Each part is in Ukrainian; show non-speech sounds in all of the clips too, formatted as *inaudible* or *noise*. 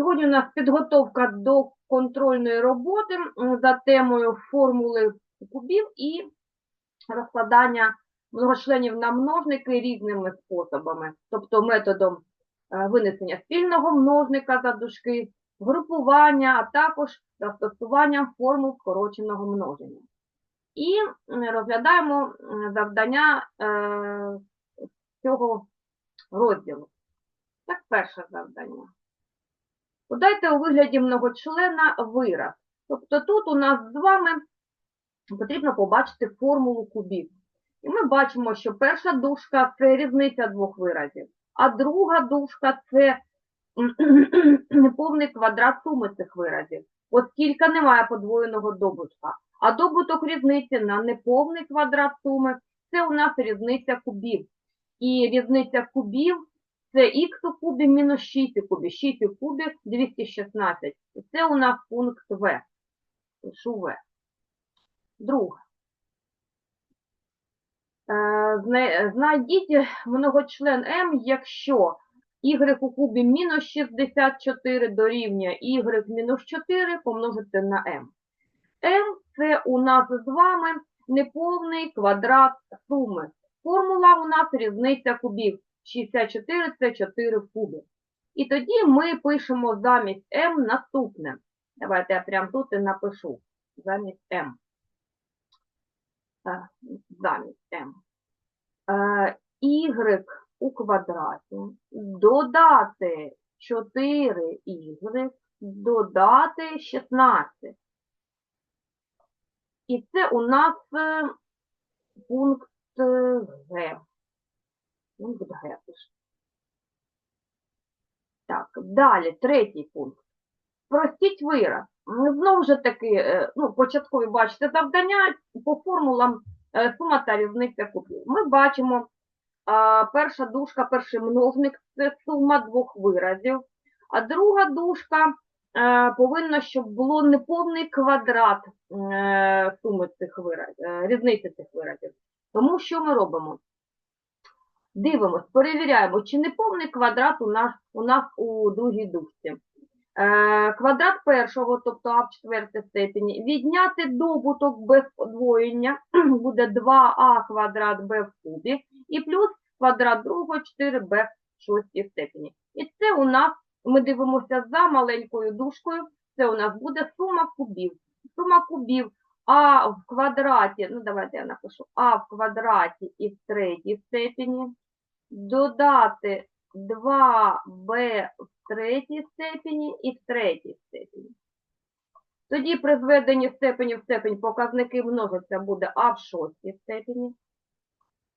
Сьогодні у нас підготовка до контрольної роботи за темою формули кубів і розкладання многочленів на множники різними способами, тобто методом е, винесення спільного множника за дужки, групування, а також застосуванням формул скороченого множення. І розглядаємо завдання е, цього розділу. Так, перше завдання. Подайте у вигляді многочлена вираз. Тобто тут у нас з вами потрібно побачити формулу кубів. І ми бачимо, що перша дужка – це різниця двох виразів, а друга дужка – це *clears throat* неповний квадрат суми цих виразів, оскільки немає подвоєного добутка. А добуток різниці на неповний квадрат суми – це у нас різниця кубів. І різниця кубів це х у кубі мінус 6 у кубі. 6 у кубі 216. І це у нас пункт В. Пишу В. Друге. Е, Знайдіть многочлен m, якщо y у кубі мінус 64 дорівнює y мінус 4 помножити на m. m – це у нас з вами неповний квадрат суми. Формула у нас різниця кубів. 64 – це 4 в кубі. І тоді ми пишемо замість m наступне. Давайте я прямо тут і напишу. Замість. Е, Замість m. Е, y у квадраті додати 4y додати 16. І це у нас е, пункт е, Г. Пункт Г пише. Так, далі, третій пункт. Простіть вираз. Знову ж таки, ну, початкові бачите завдання по формулам сума та різниця кубів. Ми бачимо, перша дужка, перший множник це сума двох виразів, а друга дужка е, повинна, щоб було неповний квадрат е, суми цих виразів, е, різниці цих виразів. Тому що ми робимо? Дивимось, перевіряємо, чи неповний квадрат у нас у, нас у другій дужці. Е, квадрат першого, тобто а в четвертій степені, відняти добуток без подвоєння *clears throat* буде 2а квадрат b в кубі, і плюс квадрат другого 4b в шостій степені. І це у нас, ми дивимося за маленькою дужкою, це у нас буде сума кубів. Сума кубів а в квадраті, ну давайте я напишу, а в квадраті і в третій степені, додати 2b в третій степені і в третій степені. Тоді при зведенні степені в степень показники множаться буде а в шостій степені,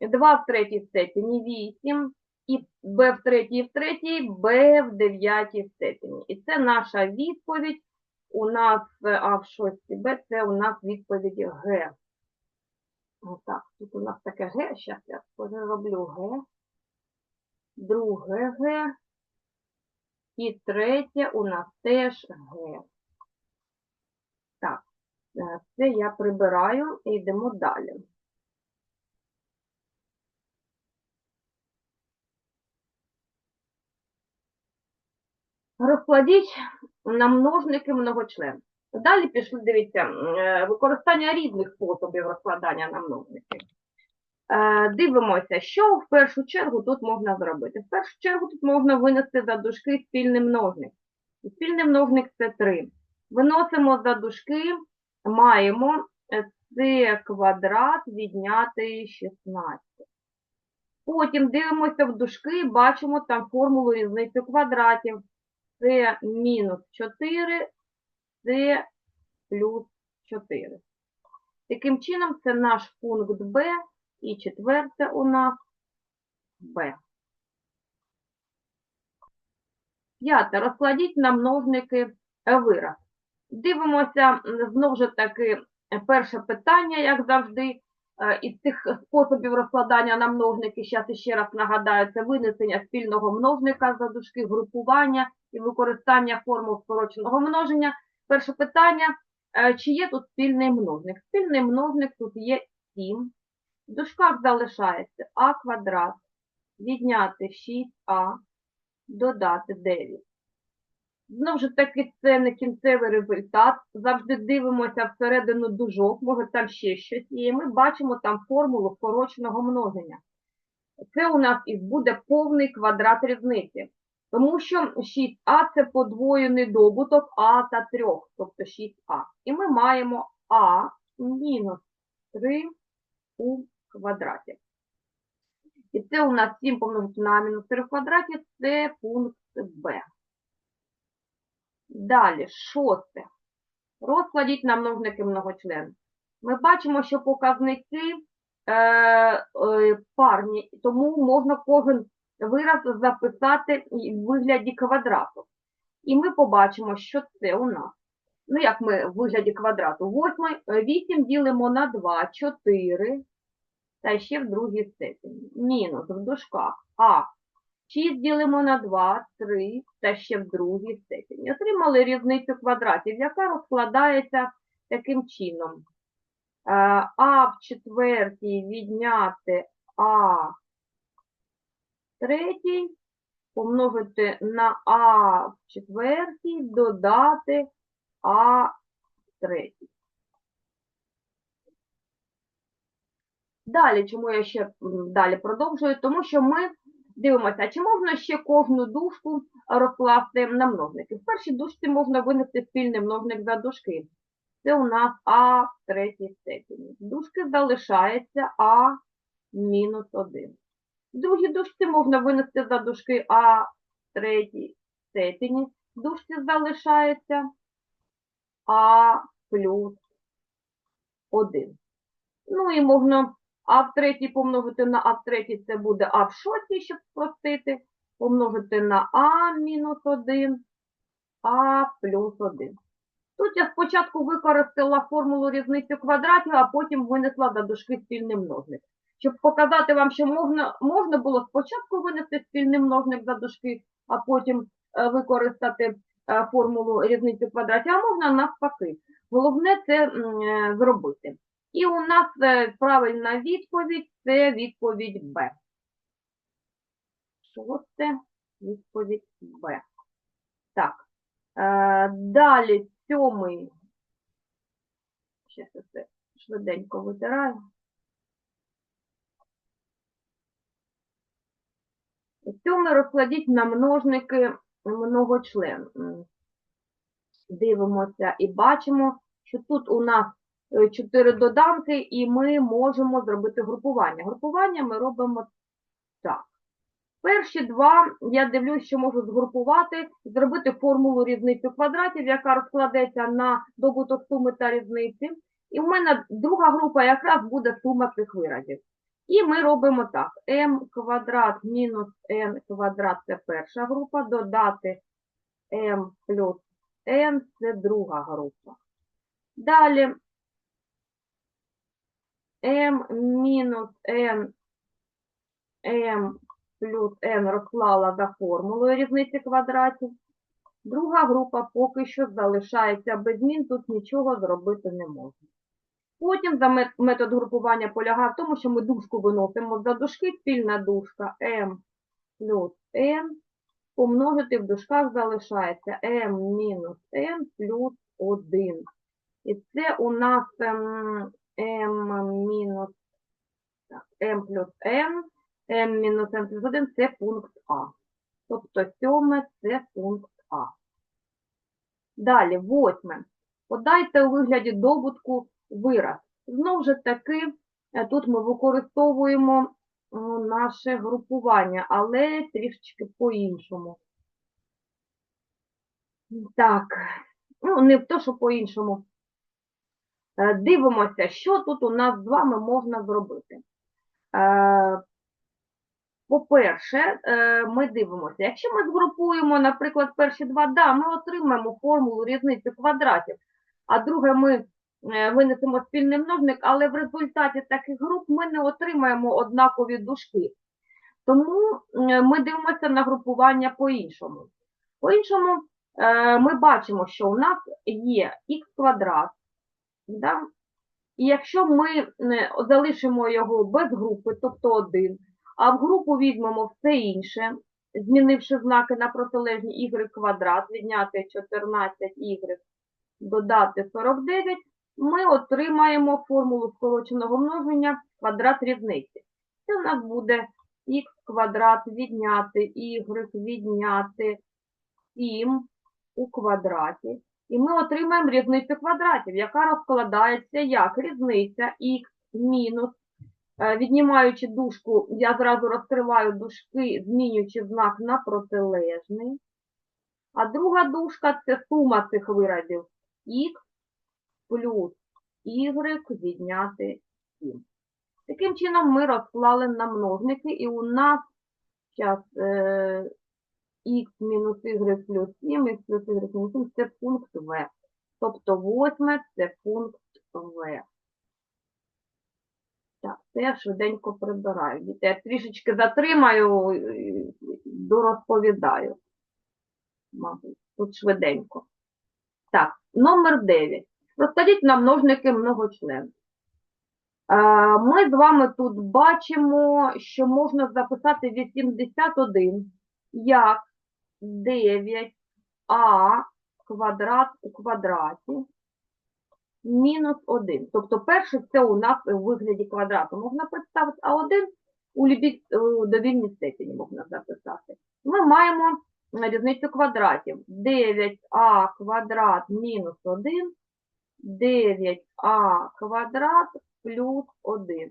2 в третій степені 8, і b в третій в третій, b в дев'ятій степені. І це наша відповідь. У нас е, а в шостій b, це у нас відповідь Г. Отак, тут у нас таке Г, зараз я перероблю Г друге Г, і третє у нас теж Г. Так, е, це я прибираю і йдемо далі. Розкладіть на множники многочлен. Далі пішли, дивіться, е, використання різних способів розкладання на множники. Е, Дивимося, що в першу чергу тут можна зробити. В першу чергу тут можна винести за дужки спільний множник. Спільний множник це 3. Виносимо за дужки, маємо це квадрат відняти 16. Потім дивимося в дужки, бачимо там формулу різниці квадратів. Це мінус 4, це плюс 4. Таким чином, це наш пункт Б. І четверте у нас Б. П'яте. Розкладіть на множники вираз. Дивимося, знову ж таки, перше питання, як завжди, е, із цих способів розкладання на множники, зараз ще раз нагадаю, це винесення спільного множника за дужки, групування і використання формул скороченого множення. Перше питання, е, чи є тут спільний множник? Спільний множник тут є 7. В дужках залишається а квадрат, відняти 6а, додати 9. Знову ж таки, це не кінцевий результат. Завжди дивимося всередину дужок, може там ще щось є. І ми бачимо там формулу скороченого множення. Це у нас і буде повний квадрат різниці. Тому що 6а це подвоєний добуток а та 3, тобто 6а. І ми маємо а мінус 3 у квадраті. І це у нас 7 помножити на мінус 3 в квадраті, це пункт Б. Далі, шосте. Розкладіть на множники многочлен. Ми бачимо, що показники е, е, парні, тому можна кожен вираз записати в вигляді квадрату. І ми побачимо, що це у нас. Ну, як ми в вигляді квадрату? 8, 8 ділимо на 2, 4, та ще в другій степені. Мінус в дужках А. 6 ділимо на 2, 3, та ще в другій степені. Отримали різницю квадратів, яка розкладається таким чином. Е, А в четвертій відняти А третій, помножити на А в четвертій, додати А в третій. Далі, чому я ще далі продовжую? Тому що ми дивимося, чи можна ще кожну дужку розкласти на множники. В першій дужці можна винести спільний множник за дужки. Це у нас А в третій степені. Дужки залишається А мінус 1. В другій дужці можна винести за дужки А третій степені. В залишається А плюс 1. Ну і можна А в третій помножити на А в третій, це буде А в шостій, щоб спростити. Помножити на А мінус 1, А плюс 1. Тут я спочатку використала формулу різниці квадратів, а потім винесла до дужки спільний множник. Щоб показати вам, що можна, можна було спочатку винести спільний множник за дужки, а потім е, використати е, формулу різниці квадратів, а можна навпаки. Головне це е, зробити. І у нас правильна відповідь це відповідь Б. Шосте, відповідь Б. Так. Далі сьомий. Ще це швиденько витираю. Сьомий розкладіть на множники многочлен. Дивимося і бачимо, що тут у нас е, чотири доданки, і ми можемо зробити групування. Групування ми робимо так. Перші два, я дивлюсь, що можу згрупувати, зробити формулу різниці квадратів, яка розкладеться на добуток суми та різниці. І в мене друга група якраз буде сума цих виразів. І ми робимо так. m квадрат мінус n квадрат – це перша група, додати m плюс n – це друга група. Далі m мінус n, m плюс n розклала за формулою різниці квадратів. Друга група поки що залишається без змін, тут нічого зробити не можна. Потім за метод групування полягає в тому, що ми дужку виносимо за дужки, спільна дужка m плюс n, помножити в дужках залишається m мінус n плюс 1. І це у нас ем, m мінус m плюс n, m мінус n плюс 1 – це пункт А. Тобто сьоме – це пункт А. Далі, восьме. Подайте у вигляді добутку вираз. Знову ж таки, е, тут ми використовуємо наше групування, але трішечки по-іншому. Так, ну, не то, що по-іншому. Е, Дивимося, що тут у нас з вами можна зробити. Е, По-перше, ми дивимося, якщо ми згрупуємо, наприклад, перші два, да, ми отримаємо формулу різниці квадратів, а друге ми винесемо спільний множник, але в результаті таких груп ми не отримаємо однакові дужки. Тому е, ми дивимося на групування по-іншому. По-іншому е, ми бачимо, що у нас є х квадрат, да? і якщо ми е, залишимо його без групи, тобто 1, а в групу візьмемо все інше, змінивши знаки на протилежні y квадрат, відняти 14y, додати 49, ми отримаємо формулу скороченого множення квадрат різниці. Це у нас буде х квадрат відняти y відняти 7 у квадраті. І ми отримаємо різницю квадратів, яка розкладається як різниця х мінус. Е, Віднімаючи дужку, я зразу розкриваю дужки, змінюючи знак на протилежний. А друга дужка – це сума цих виразів х плюс y відняти 7. Таким чином ми розклали на множники, і у нас зараз е, х мінус y плюс 7, х плюс y мінус 7 – це пункт В. Тобто восьме – це пункт В. Так, це я швиденько прибираю. Дітей, трішечки затримаю, дорозповідаю. Мабуть, тут швиденько. Так, номер 9. Розкажіть нам множники многочлен. Е, Ми з вами тут бачимо, що можна записати 81 як 9а квадрат у квадраті мінус 1. Тобто перше це у нас у вигляді квадрату можна представити, а 1 у у довільній степені можна записати. Ми маємо різницю квадратів. 9а квадрат мінус 1, 9а квадрат плюс 1.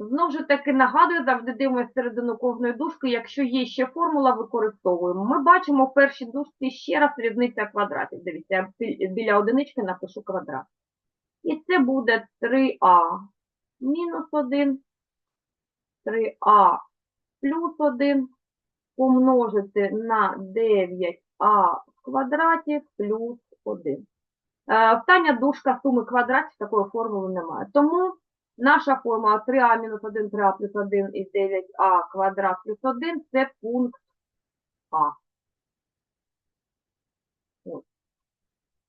Знову ж таки нагадую, завжди дивимося середину кожної дужки. Якщо є ще формула, використовуємо. Ми бачимо в першій дужці ще раз різниця квадратів. Дивіться, я біля одинички напишу квадрат. І це буде 3а мінус 1, 3а плюс 1 помножити на 9а в квадраті плюс 1. Е, Остання дужка суми квадратів такої формули немає. Тому наша формула 3а мінус 1, 3а плюс 1 і 9а квадрат плюс 1 – це пункт А.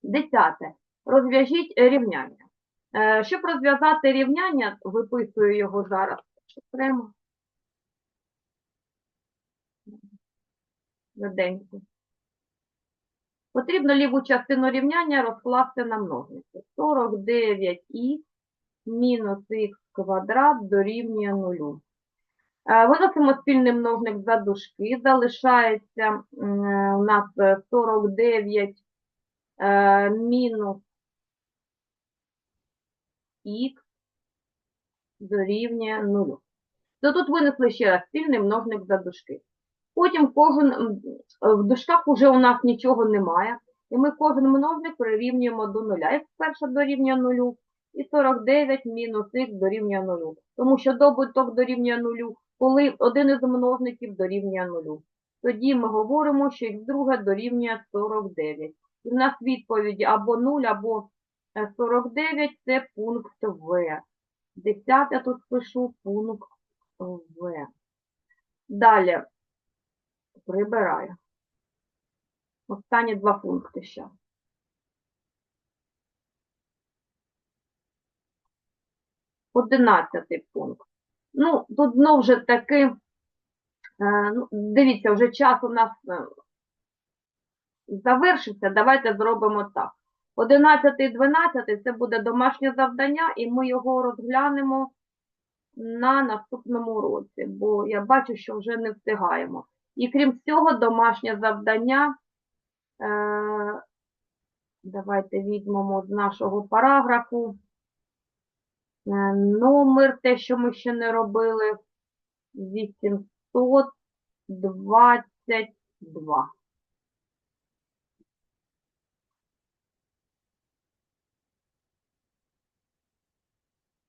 Десяте. Розв'яжіть рівняння. Е, Щоб розв'язати рівняння, виписую його зараз окремо. Швиденько. Потрібно ліву частину рівняння розкласти на множники. 49х мінус х квадрат дорівнює нулю. Е, Виносимо спільний множник за дужки. Залишається е, у нас е, 49 е, мінус х дорівнює нулю. То тут винесли ще раз спільний множник за дужки. Потім кожен, в дужках вже у нас нічого немає, і ми кожен множник прирівнюємо до нуля. Х перша дорівнює нулю, і 49 мінус х дорівнює нулю. Тому що добуток дорівнює нулю, коли один із множників дорівнює нулю. Тоді ми говоримо, що х друге дорівнює 49. І в нас відповіді або 0, або е, 49 – це пункт В. Десяте тут пишу пункт В. Далі прибираю. Останні два пункти ще. Одинадцятий пункт. Ну, тут знов же таки, е, ну, дивіться, вже час у нас е, завершився, давайте зробимо так. 11 і 12 це буде домашнє завдання, і ми його розглянемо на наступному році, бо я бачу, що вже не встигаємо. І крім цього, домашнє завдання, е, давайте візьмемо з нашого параграфу е, номер, те, що ми ще не робили, 822.